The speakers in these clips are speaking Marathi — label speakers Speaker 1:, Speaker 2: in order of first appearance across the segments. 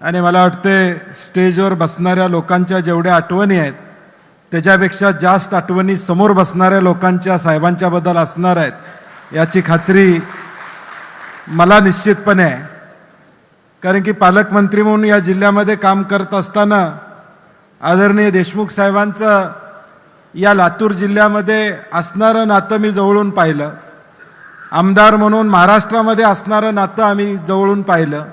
Speaker 1: आणि मला वाटते स्टेजवर बसणाऱ्या लोकांच्या जेवढ्या आठवणी आहेत त्याच्यापेक्षा जास्त आठवणी समोर बसणाऱ्या लोकांच्या साहेबांच्याबद्दल असणार आहेत याची खात्री मला निश्चितपणे आहे. कारण की पालकमंत्री म्हणून या जिल्ह्यामध्ये काम करत असताना आदरणीय देशमुख साहेबांचं या लातूर जिल्ह्यामध्ये असणारं नातं मी जवळून पाहिलं. आमदार म्हणून महाराष्ट्रामध्ये असणारं नातं आम्ही जवळून पाहिलं.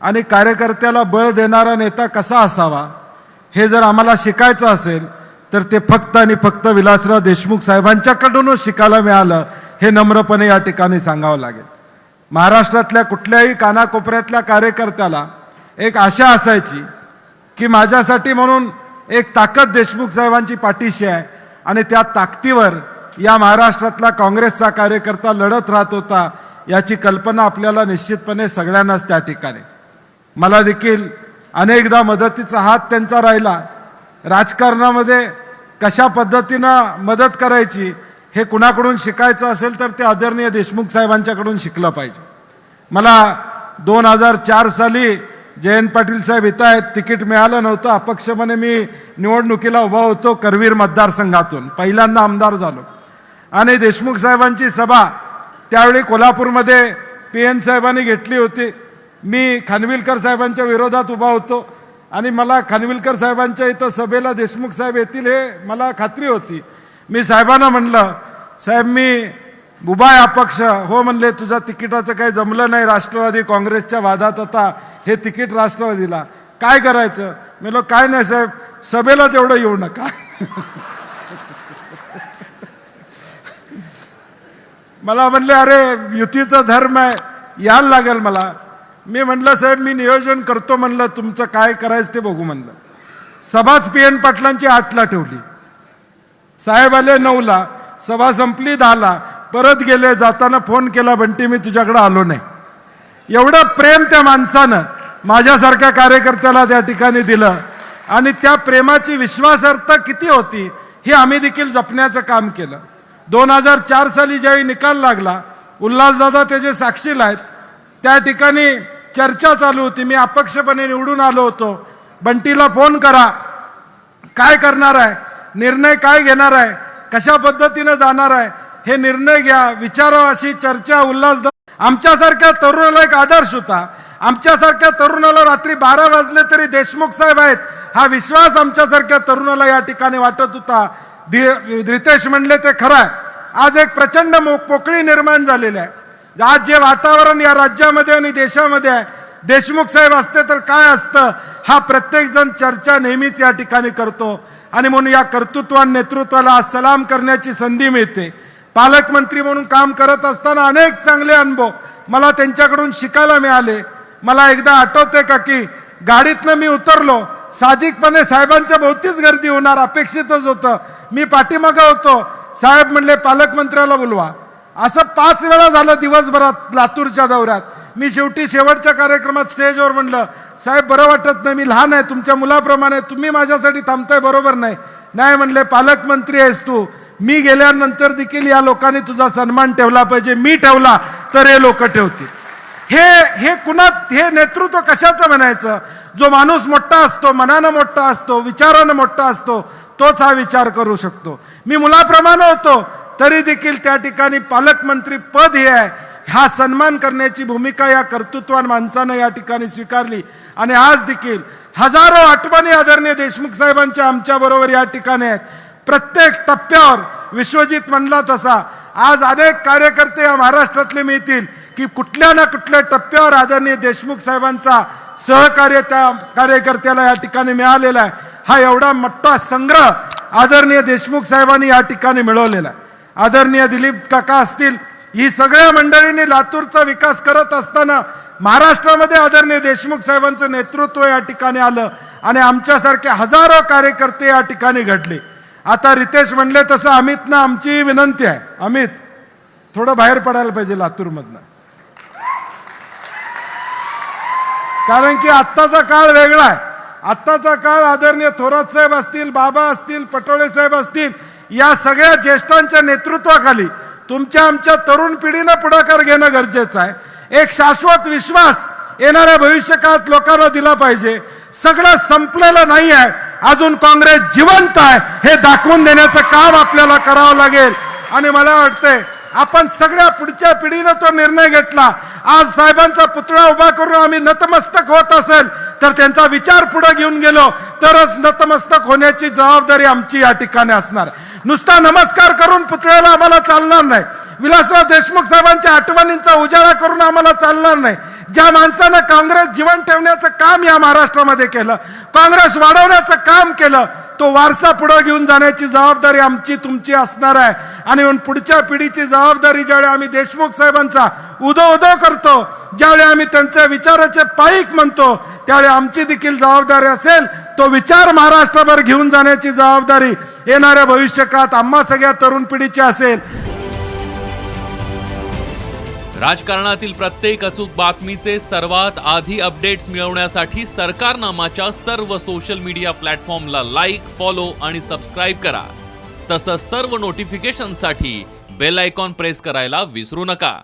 Speaker 1: आणि कार्यकर्त्याला बळ देणारा नेता कसा असावा हे जर आम्हाला शिकायचं असेल तर ते फक्त आणि फक्त विलासराव देशमुख साहेबांच्याकडूनच शिकायला मिळालं हे नम्रपणे या ठिकाणी सांगावं लागेल. महाराष्ट्रातल्या कुठल्याही कानाकोपऱ्यातल्या कार्यकर्त्याला एक आशा असायची की माझ्यासाठी म्हणून एक ताकद देशमुख साहेबांची पाठीशी आहे आणि त्या ताकदीवर या महाराष्ट्रातला काँग्रेसचा कार्यकर्ता लढत राहत होता याची कल्पना आपल्याला निश्चितपणे सगळ्यांनाच त्या ठिकाणी. मला देखील अनेकदा मदतीचा हात त्यांचा राहिला. राजकारणामध्ये कशा पद्धतीनं मदत करायची हे कुणाकडून शिकायचं असेल तर ते आदरणीय देशमुख साहेबांच्याकडून शिकलं पाहिजे. मला दोन हजार चार साली जयंत पाटील साहेब इथं आहेत तिकीट मिळालं नव्हतं. अपक्षपणे मी निवडणुकीला उभा होतो करवीर मतदारसंघातून. पहिल्यांदा आमदार झालो. आणि देशमुख साहेबांची सभा त्यावेळी कोल्हापूरमध्ये पी एन साहेबांनी घेतली होती. मी खानविलकर साहेबांच्या विरोधात उभा होतो आणि मला खानविलकर साहेबांच्या इथं सभेला देशमुख साहेब येतील हे मला खात्री होती. मी साहेबांना म्हणलं साहेब मी उभा आहे अपक्ष. हो म्हणले तुझ्या तिकिटाचं काही जमलं नाही राष्ट्रवादी काँग्रेसच्या वादात आता. हे तिकीट राष्ट्रवादीला. काय करायचं? म्हणलं काय नाही साहेब सभेला तेवढं येऊ नका. मला म्हणले अरे युतीचा धर्म आहे. यायला लागेल मला. मी म्हणलं साहेब मी नियोजन करतो. म्हणलं तुमचं काय करायचं ते बघू. म्हणलं. सभाच पी एन पाटलांची आठला ठेवली. साहेब आले नऊला. सभा संपली दहाला. परत गेले. जाताना फोन केला बंटी मी तुझ्याकडे आलो नाही. एवढं प्रेम त्या माणसानं माझ्यासारख्या कार्यकर्त्याला त्या ठिकाणी दिलं. आणि त्या प्रेमाची विश्वासार्हता किती होती हे आम्ही देखील जपण्याचं काम केलं. दोन हजार चार साली ज्यावेळी निकाल लागला उल्हासदादा त्याचे साक्षीला आहेत त्या ठिकाणी चर्चा चालू होती. मी अपक्षपणे निवडून आलो होतो. बंटीला फोन करा. काय करणार आहे? निर्णय काय घेणार आहे? कशा पद्धतीनं जाणार आहे? हे निर्णय घ्या. विचारा अशी चर्चा उल्हास आमच्यासारख्या तरुणाला एक आदर्श होता. आमच्यासारख्या तरुणाला रात्री बारा वाजले तरी देशमुख साहेब आहेत. हा विश्वास आमच्यासारख्या तरुणाला या ठिकाणी वाटत होता. रितेश म्हणले ते खरं आहे. आज एक प्रचंड मोक पोकळी निर्माण झालेली आहे. आज जे वातावरण या राज्यामध्ये आणि देशामध्ये आहे. देशमुख साहेब असते तर काय असतं? हा प्रत्येकजण चर्चा नेहमीच या ठिकाणी करतो. आणि म्हणून या कर्तृत्वान नेतृत्वाला आज सलाम करण्याची संधी मिळते. पालकमंत्री म्हणून काम करत असताना अनेक चांगले अनुभव मला त्यांच्याकडून शिकायला मिळाले. मला एकदा आठवते का की गाडीतनं मी उतरलो. साहजिकपणे साहेबांच्या भोवतीच गर्दी होणार अपेक्षितच होतं. मी पाठीमागं होतो. साहेब म्हणले पालकमंत्र्याला बोलवा. असं पाच वेळा झालं दिवसभरात लातूरच्या दौऱ्यात. मी शेवटी शेवटच्या कार्यक्रमात स्टेजवर म्हणलं साहेब बरं वाटत नाही मी लहान आहे तुमच्या मुलाप्रमाणे तुम्ही माझ्यासाठी थांबताय बरोबर नाही. नाही म्हणले पालकमंत्री आहेस तू. मी गेल्यानंतर देखील या लोकांनी तुझा सन्मान ठेवला पाहिजे. मी ठेवला तर हे लोक ठेवतील. हे हे कुणात हे नेतृत्व कशाचं म्हणायचं? जो माणूस मोठा असतो मनानं मोठा असतो विचारानं मोठा असतो तोच हा विचार करू शकतो. मी मुलाप्रमाणे होतो. तरी देखील त्या ठिकाणी पालकमंत्री पद हे आहे. हा सन्मान करण्याची भूमिका या कर्तृत्वान माणसानं या ठिकाणी स्वीकारली. आणि आज देखील हजारो आठवणी आदरणीय देशमुख साहेबांच्या आमच्या बरोबर या ठिकाणी आहेत. प्रत्येक टप्प्यावर विश्वजित म्हणला तसा. आज अनेक कार्यकर्ते या महाराष्ट्रातले मिळतील की कुठल्या ना कुठल्या टप्प्यावर आदरणीय देशमुख साहेबांचा सहकार्य त्या कार्यकर्त्याला या ठिकाणी मिळालेला आहे. हा एवढा मोठा संग्रह आदरणीय देशमुख साहेबांनी या ठिकाणी मिळवलेला आहे. आदरणीय दिलीप काका असतील ही सगळ्या मंडळींनी लातूरचा विकास करत असताना महाराष्ट्रामध्ये आदरणीय देशमुख साहेबांचं नेतृत्व या ठिकाणी आलं आणि आमच्यासारखे हजारो कार्यकर्ते या ठिकाणी घडले. आता रितेश म्हणले तसं अमितनं आमची विनंती आहे. अमित थोडं बाहेर पडायला पाहिजे लातूरमधनं. कारण की आत्ताचा काळ वेगळा आहे. आत्ताचा काळ आदरणीय थोरात साहेब असतील बाबा असतील पटोळे साहेब असतील या सगळ्या ज्येष्ठांच्या नेतृत्वाखाली तुमच्या आमच्या तरुण पिढीनं पुढाकार घेणं गरजेचं आहे. एक शाश्वत विश्वास येणाऱ्या भविष्यकाळात लोकांना दिला पाहिजे. सगळं संपलेलं नाही आहे. अजून काँग्रेस जिवंत आहे हे दाखवून देण्याचं काम आपल्याला करावं लागेल. आणि मला वाटतंय आपण सगळ्या पुढच्या पिढीनं तो निर्णय घेतला. आज साहेबांचा पुतळा उभा करून आम्ही नतमस्तक होत असेल तर त्यांचा विचार पुढे घेऊन गेलो. तरच नतमस्तक होण्याची जबाबदारी आमची या ठिकाणी असणार नुसता नमस्कार करून पुतळ्याला आम्हाला चालणार नाही. विलासराव देशमुख साहेबांच्या आठवणींचा उजाळा करून आम्हाला चालणार नाही. ज्या माणसानं काँग्रेस जीवन ठेवण्याचं काम या महाराष्ट्रामध्ये केलं काँग्रेस वाढवण्याचं काम केलं तो वारसा पुढे घेऊन जाण्याची जबाबदारी आमची तुमची असणार आहे. आणि म्हणून पुढच्या पिढीची जबाबदारी ज्यावेळी आम्ही देशमुख साहेबांचा उदो उदो करतो ज्यावेळी आम्ही त्यांच्या विचाराचे पाईक म्हणतो त्यावेळी आमची देखील जबाबदारी असेल तो विचार महाराष्ट्रभर घेऊन जाण्याची जबाबदारी येणाऱ्या भविष्यकाळात आम्हा सगळ्या तरुण पिढीची असेल.
Speaker 2: राजकारणातील प्रत्येक अचूक बातमीचे सर्वात आधी अपडेट्स मिळवण्यासाठी सरकारनामाच्या सर्व सोशल मीडिया प्लॅटफॉर्मला लाईक फॉलो आणि सबस्क्राईब करा. तसंच सर्व नोटिफिकेशनसाठी बेल आयकॉन प्रेस करायला विसरू नका.